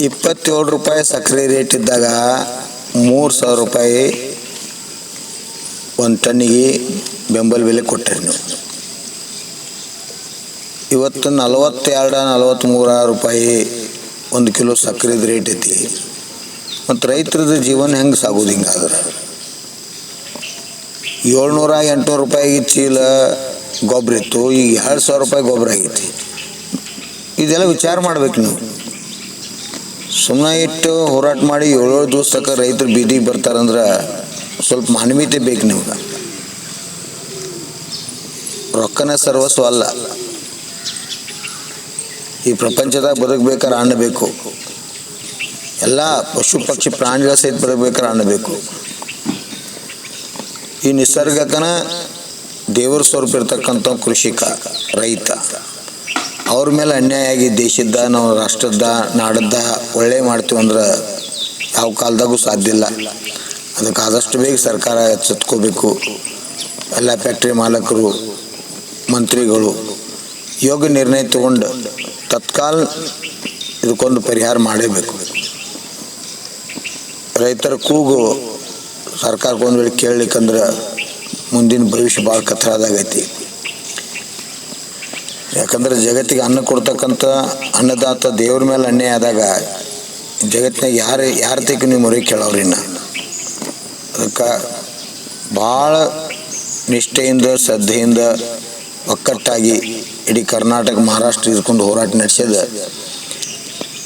ಇಪ್ಪತ್ತೇಳು ರೂಪಾಯಿ ಸಕ್ಕರೆ ರೇಟ್ ಇದ್ದಾಗ ಮೂರು ಸಾವಿರ ರೂಪಾಯಿ ಒಂದು ಟನ್ನಿಗೆ ಬೆಂಬಲ ಬೆಲೆ ಕೊಟ್ಟಿರಿ ನೀವು. ಇವತ್ತು ನಲವತ್ತೆರಡು ನಲವತ್ತ್ಮೂರ ರೂಪಾಯಿ ಒಂದು ಕಿಲೋ ಸಕ್ಕರೆದು ರೇಟ್ ಐತಿ. ಮತ್ತು ರೈತರದ್ದು ಜೀವನ ಹೆಂಗೆ ಸಾಗೋದು ಹಿಂಗಾದ್ರೆ? ಏಳ್ನೂರ ಎಂಟುನೂರು ರೂಪಾಯಿ ಚೀಲ ಗೊಬ್ಬರ ಇತ್ತು, ಈಗ ಎರಡು ಸಾವಿರ ರೂಪಾಯಿ ಗೊಬ್ಬರ ಆಗೈತಿ. ಇದೆಲ್ಲ ವಿಚಾರ ಮಾಡ್ಬೇಕು ನೀವು. ಸುಮ್ಮನೆ ಇಟ್ಟು ಹೋರಾಟ ಮಾಡಿ ಏಳೇಳು ದಿವಸ ತಕ್ಕ ರೈತರು ಬೀದಿಗೆ ಬರ್ತಾರಂದ್ರೆ ಸ್ವಲ್ಪ ಮಾನವೀಯತೆ ಬೇಕು ನಿಮ್ಗೆ. ರೊಕ್ಕನ ಸರ್ವಸ್ವ ಅಲ್ಲ. ಈ ಪ್ರಪಂಚದಾಗ ಬದುಕಬೇಕಾದ್ರೆ ಅಣ್ಣಬೇಕು ಬೇಕು ಎಲ್ಲ ಪಶು ಪಕ್ಷಿ ಪ್ರಾಣಿಗಳ ಸಹಿತ ಬದುಕಬೇಕಾದ್ರೆ ಅಣ್ಣಬೇಕು ಬೇಕು ಈ ನಿಸರ್ಗಕ್ಕನ ದೇವರ ಸ್ವರೂಪ ಇರ್ತಕ್ಕಂಥ ಕೃಷಿಕ, ರೈತ. ಅವ್ರ ಮೇಲೆ ಅನ್ಯಾಯ ಆಗಿ ದೇಶದ್ದ, ನಾವು ರಾಷ್ಟ್ರದ ನಾಡದ್ದ ಒಳ್ಳೆ ಮಾಡ್ತೀವಿ ಅಂದ್ರೆ ಯಾವ ಕಾಲದಾಗೂ ಸಾಧ್ಯ ಇಲ್ಲ. ಅದಕ್ಕೆ ಆದಷ್ಟು ಬೇಗ ಸರ್ಕಾರ ಎಚ್ಚೆತ್ಕೋಬೇಕು ಎಲ್ಲ ಫ್ಯಾಕ್ಟ್ರಿ ಮಾಲಕರು, ಮಂತ್ರಿಗಳು ಯೋಗ ನಿರ್ಣಯ ತಗೊಂಡು ತತ್ಕಾಲ ಇದಕ್ಕೊಂದು ಪರಿಹಾರ ಮಾಡಲೇಬೇಕು ರೈತರ ಕೂಗು ಸರ್ಕಾರಕ್ಕೊಂದು ವೇಳೆ ಕೇಳಲಿಕ್ಕಂದ್ರೆ ಮುಂದಿನ ಭವಿಷ್ಯ ಭಾಳ ಕಥರಾದಾಗೈತಿ ಯಾಕಂದ್ರೆ ಜಗತ್ತಿಗೆ ಅನ್ನ ಕೊಡ್ತಕ್ಕಂಥ ಅನ್ನದಾತ ದೇವ್ರ ಮೇಲೆ ಅನ್ಯಾಯ ಆದಾಗ ಜಗತ್ತಿನಾಗ ಯಾರು, ಯಾರ ತಕ್ಕ ನೀವು ಮೊರೆ ಕೇಳೋರಿನ್ನ ಅದಕ್ಕೆ ಭಾಳ ನಿಷ್ಠೆಯಿಂದ, ಶ್ರದ್ಧೆಯಿಂದ ಒಕ್ಕಟ್ಟಾಗಿ ಇಡೀ ಕರ್ನಾಟಕ, ಮಹಾರಾಷ್ಟ್ರ ಇದ್ಕೊಂಡು ಹೋರಾಟ ನಡೆಸ್ಯದ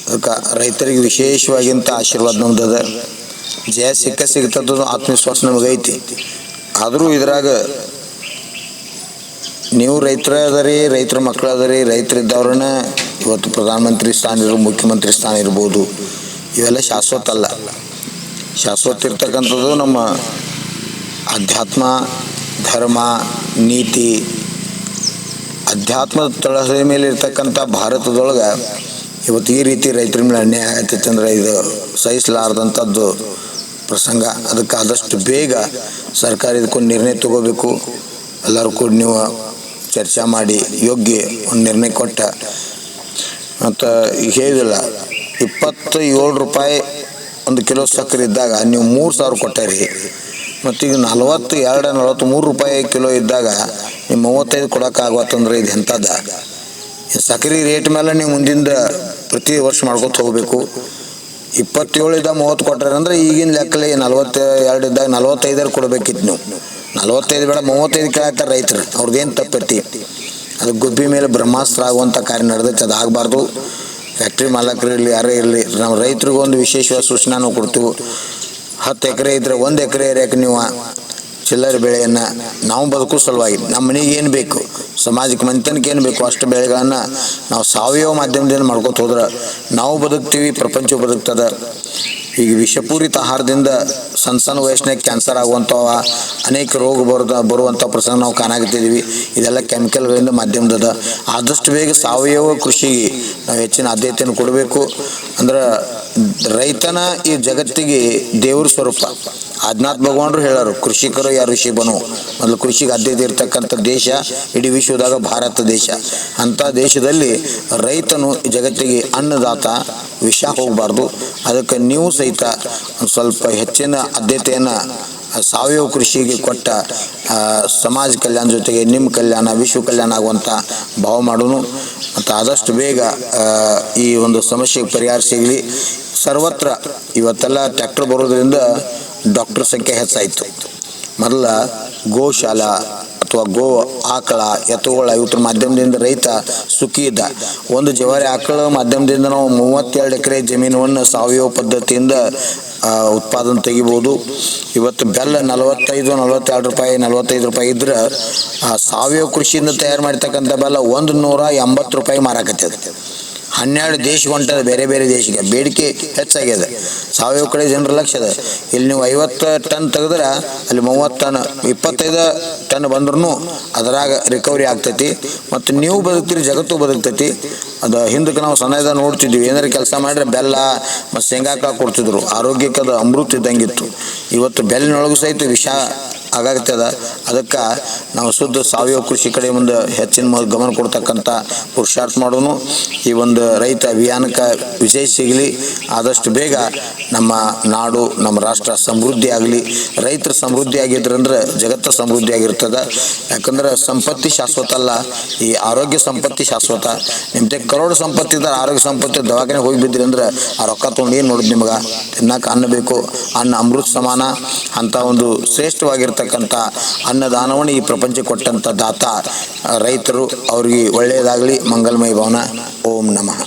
ಅದಕ್ಕೆ ರೈತರಿಗೆ ವಿಶೇಷವಾಗಿಂತ ಆಶೀರ್ವಾದ ನಮ್ದದ. ಜಯ ಸಿಕ್ಕ ಸಿಗ್ತದ ಆತ್ಮವಿಶ್ವಾಸ ನಮಗೈತಿ. ಆದರೂ ಇದ್ರಾಗ ನೀವು ರೈತರ ಅದರಿ, ರೈತರ ಮಕ್ಕಳು ಅದರಿ, ರೈತರಿದ್ದವ್ರನ್ನ ಇವತ್ತು ಪ್ರಧಾನಮಂತ್ರಿ ಸ್ಥಾನ ಇರೋ ಮುಖ್ಯಮಂತ್ರಿ ಸ್ಥಾನ ಇರ್ಬೋದು, ಇವೆಲ್ಲ ಶಾಶ್ವತ ಅಲ್ಲ ಶಾಶ್ವತ ಇರ್ತಕ್ಕಂಥದ್ದು ನಮ್ಮ ಅಧ್ಯಾತ್ಮ, ಧರ್ಮ, ನೀತಿ. ಅಧ್ಯಾತ್ಮದ ತಳಹದ ಮೇಲೆ ಇರ್ತಕ್ಕಂಥ ಭಾರತದೊಳಗೆ ಇವತ್ತು ಈ ರೀತಿ ರೈತರ ಮೇಲೆ ಅನ್ಯಾಯ ಆಗತ್ತೈತೆ ಅಂದರೆ ಇದು ಸಹಿಸಲಾರ್ದಂಥದ್ದು ಪ್ರಸಂಗ. ಅದಕ್ಕೆ ಆದಷ್ಟು ಬೇಗ ಸರ್ಕಾರ ಇದಕ್ಕೊಂದು ನಿರ್ಣಯ ತಗೋಬೇಕು. ಎಲ್ಲರೂ ಕೂಡ ನೀವು ಚರ್ಚೆ ಮಾಡಿ ಯೋಗ್ಯ ಒಂದು ನಿರ್ಣಯ ಕೊಟ್ಟ. ಮತ್ತು ಹೇಳಿದಿಲ್ಲ ಇಪ್ಪತ್ತ ಏಳು ರೂಪಾಯಿ ಒಂದು ಕಿಲೋ ಸಕ್ಕರೆ ಇದ್ದಾಗ ನೀವು ಮೂರು ಸಾವಿರ ಕೊಟ್ಟಾರಿ. ಮತ್ತು ಈಗ ನಲವತ್ತು ಎರಡು ನಲವತ್ತು ಮೂರು ರೂಪಾಯಿ ಕಿಲೋ ಇದ್ದಾಗ ನೀವು ಮೂವತ್ತೈದು ಕೊಡೋಕ್ಕಾಗತ್ತಂದ್ರೆ ಇದು ಎಂಥದ್ದ ಸಕ್ಕರೆ ರೇಟ್ ಮೇಲೆ ನೀವು ಮುಂದಿಂದ ಪ್ರತಿ ವರ್ಷ ಮಾಡ್ಕೊತ ಹೋಗಬೇಕು. ಇಪ್ಪತ್ತೇಳಿಂದ ಮೂವತ್ತು ಕೊಟ್ಟಾರೆ ಅಂದರೆ ಈಗಿನ ಲೆಕ್ಕಲೆ ನಲ್ವತ್ತು ಎರಡು ಇದ್ದಾಗ ನಲ್ವತ್ತೈದರ ಕೊಡಬೇಕಿತ್ತು ನೀವು. ನಲ್ವತ್ತೈದು ಬೇಡ, ಮೂವತ್ತೈದು ಕೇಳತ್ತಾರೆ ರೈತರು. ಅವ್ರದ್ದೇನು ತಪ್ಪಿರ್ತಿ? ಅದು ಗುಬ್ಬಿ ಮೇಲೆ ಬ್ರಹ್ಮಾಸ್ತ್ರ ಆಗುವಂಥ ಕಾರ್ಯ ನಡೆದೈತೆ, ಅದು ಆಗಬಾರ್ದು. ಫ್ಯಾಕ್ಟ್ರಿ ಮಾಲಕರು ಇರಲಿ, ಯಾರೇ ಇರಲಿ, ನಾವು ರೈತರಿಗೊಂದು ವಿಶೇಷವಾದ ಸೂಚನೆ ಕೊಡ್ತೀವಿ. ಹತ್ತು ಎಕರೆ ಇದ್ದರೆ ಒಂದು ಎಕರೆ ಏರಿಯಾಕೆ ನೀವು ಚಿಲ್ಲರೆ ಬೆಳೆಯನ್ನು ನಾವು ಬದುಕು ಸಲುವಾಗಿ, ನಮ್ಮ ಮನೆಗೆ ಏನು ಬೇಕು, ಸಮಾಜಕ್ಕೆ ಮನೆತನಕ್ಕೆ ಏನು ಬೇಕು, ಅಷ್ಟು ಬೆಳೆಗಳನ್ನು ನಾವು ಸಾವಯವ ಮಾಧ್ಯಮದಿಂದ ಮಾಡ್ಕೊತ ಹೋದ್ರೆ ನಾವು ಬದುಕ್ತೀವಿ ಪ್ರಪಂಚ ಬದುಕ್ತದ. ಈಗ ವಿಷಪೂರಿತ ಆಹಾರದಿಂದ ಸಣ್ಣ ಸಣ್ಣ ವಯಸ್ಸಿನಾಗ ಕ್ಯಾನ್ಸರ್ ಆಗುವಂಥವ, ಅನೇಕ ರೋಗ ಬರೋದ ಬರುವಂಥ ಪ್ರಸಂಗ ನಾವು ಕಾಣಾಕತ್ತಿದ್ದೀವಿ. ಇದೆಲ್ಲ ಕೆಮಿಕಲ್ಗಳಿಂದ ಮಾಧ್ಯಮದದ. ಆದಷ್ಟು ಬೇಗ ಸಾವಯವ ಕೃಷಿಗೆ ನಾವು ಹೆಚ್ಚಿನ ಆದ್ಯತೆಯನ್ನು ಕೊಡಬೇಕು. ಅಂದ್ರೆ ರೈತನ ಈ ಜಗತ್ತಿಗೆ ದೇವ್ರ ಸ್ವರೂಪ. ಆಜ್ಞಾತ್ ಭಗವಾನರು ಹೇಳೋರು, ಕೃಷಿಕರು ಯಾರು ಋಷಿ ಬನು ಮೊದಲು ಕೃಷಿಗೆ ಆದ್ಯತೆ ಇರ್ತಕ್ಕಂಥ ದೇಶ, ಇಡೀ ವಿಶ್ವದಾಗ ಭಾರತ ದೇಶ. ಅಂಥ ದೇಶದಲ್ಲಿ ರೈತನು ಜಗತ್ತಿಗೆ ಅನ್ನದಾತ, ವಿಷ ಹೋಗಬಾರ್ದು. ಅದಕ್ಕೆ ನೀವು ಸಹಿತ ಸ್ವಲ್ಪ ಹೆಚ್ಚಿನ ಆದ್ಯತೆಯನ್ನು ಸಾವಯವ ಕೃಷಿಗೆ ಕೊಟ್ಟ ಸಮಾಜ ಕಲ್ಯಾಣ ಜೊತೆಗೆ ನಿಮ್ಮ ಕಲ್ಯಾಣ, ವಿಶ್ವ ಕಲ್ಯಾಣ ಆಗುವಂಥ ಭಾವ ಮಾಡೋನು. ಮತ್ತು ಆದಷ್ಟು ಬೇಗ ಈ ಒಂದು ಸಮಸ್ಯೆಗೆ ಪರಿಹಾರ ಸಿಗಲಿ. ಸರ್ವತ್ರ ಇವತ್ತೆಲ್ಲ ಟ್ಯಾಕ್ಟರ್ ಬರೋದ್ರಿಂದ ಡಾಕ್ಟರ್ ಸಂಖ್ಯೆ ಹೆಚ್ಚಾಯಿತು. ಮೊದಲ ಗೋಶಾಲಾ ಅಥವಾ ಗೋ ಆಕಳ, ಎತ್ತುಗಳ ಇವ್ರ ಮಾಧ್ಯಮದಿಂದ ರೈತ ಸುಖಿ ಇದ್ದ ಒಂದು ಜವಾರಿ ಆಕಳ ಮಾಧ್ಯಮದಿಂದ ನಾವು ಮೂವತ್ತೆರಡು ಎಕರೆ ಜಮೀನನ್ನು ಸಾವಯವ ಪದ್ಧತಿಯಿಂದ ಉತ್ಪಾದನೆ ತೆಗಿಬೋದು. ಇವತ್ತು ಬೆಲ್ಲ ನಲವತ್ತೈದು, ನಲವತ್ತೆರಡು ರೂಪಾಯಿ, ನಲವತ್ತೈದು ರೂಪಾಯಿ ಇದ್ರೆ ಸಾವಯವ ಕೃಷಿಯಿಂದ ತಯಾರು ಮಾಡಿರ್ತಕ್ಕಂಥ ಬೆಲ್ಲ ಒಂದು ನೂರ ಎಂಬತ್ತು ರೂಪಾಯಿ ಮಾರಾಕತ್ತದ. ಹನ್ನೆರಡು ದೇಶ ಹೊಂಟದ, ಬೇರೆ ಬೇರೆ ದೇಶಕ್ಕೆ. ಬೇಡಿಕೆ ಹೆಚ್ಚಾಗ್ಯದ. ಸಾವಯವ ಕಡೆ ಜನರ ಲಕ್ಷ ಅದ. ಇಲ್ಲಿ ನೀವು ಐವತ್ತು ಟನ್ ತೆಗೆದ್ರೆ ಅಲ್ಲಿ ಮೂವತ್ತು ಟನ್, ಇಪ್ಪತ್ತೈದು ಟನ್ ಬಂದ್ರೂ ಅದರಾಗ ರಿಕವರಿ ಆಗ್ತೈತಿ. ಮತ್ತು ನೀವು ಬದುಕ್ತೀರಿ, ಜಗತ್ತು ಬದುಕ್ತೈತಿ. ಅದು ಹಿಂದಕ್ಕೆ ನಾವು ಸಣ್ಣದ ನೋಡ್ತಿದ್ವಿ. ಏನಾರು ಕೆಲಸ ಮಾಡಿದ್ರೆ ಬೆಲ್ಲ, ಮತ್ತು ಶೇಂಗಾಕ ಕೊಡ್ತಿದ್ರು. ಆರೋಗ್ಯಕ್ಕೆ ಅದು ಅಮೃತ ಇದ್ದಂಗಿತ್ತು. ಇವತ್ತು ಬೆಲ್ಲಿನೊಳಗೂ ಸಹಿತ ವಿಷ ಆಗಾಗ್ತದ ಅದಕ್ಕೆ ನಾವು ಶುದ್ಧ ಸಾವಯವ ಕೃಷಿ ಕಡೆ ಒಂದು ಹೆಚ್ಚಿನ ಗಮನ ಕೊಡ್ತಕ್ಕಂಥ ಪುರುಷಾರ್ಥ ಮಾಡೋನು. ಈ ಒಂದು ರೈತ ಅಭಿಯಾನಕ್ಕೆ ವಿಜಯ ಸಿಗಲಿ. ಆದಷ್ಟು ಬೇಗ ನಮ್ಮ ನಾಡು, ನಮ್ಮ ರಾಷ್ಟ್ರ ಸಮೃದ್ಧಿ ಆಗಲಿ. ರೈತರು ಸಮೃದ್ಧಿ ಆಗಿದ್ರಂದ್ರೆ ಜಗತ್ತು ಸಮೃದ್ಧಿ ಆಗಿರ್ತದೆ. ಯಾಕಂದ್ರೆ ಸಂಪತ್ತಿ ಶಾಶ್ವತ ಅಲ್ಲ. ಈ ಆರೋಗ್ಯ ಸಂಪತ್ತಿ ಶಾಶ್ವತ. ನಿಮ್ದೆ ಕರೋಡು ಸಂಪತ್ತಿ ಇದ್ದಾರೆ ಆರೋಗ್ಯ ಸಂಪತ್ತಿ ದವಾಖಾನೆ ಹೋಗಿ ಬಿದ್ರಿ ಅಂದ್ರೆ ಆ ರೊಕ್ಕ ತೊಗೊಂಡು ಏನು ನೋಡುದು ನಿಮಗೆ? ತಿನ್ನಕ್ಕೆ ಅನ್ನ ಬೇಕು. ಅನ್ನ ಅಮೃತ ಸಮಾನ. ಅಂತ ಒಂದು ಶ್ರೇಷ್ಠವಾಗಿರ್ತಕ್ಕಂಥ ಅನ್ನದಾನವನ್ನು ಈ ಪ್ರಪಂಚ ಕೊಟ್ಟಂಥ ದಾತ ರೈತರು ಅವ್ರಿಗೆ ಒಳ್ಳೆಯದಾಗಲಿ ಮಂಗಲ್ಮಯ ಭವನ ಓಂ ನಮಃ.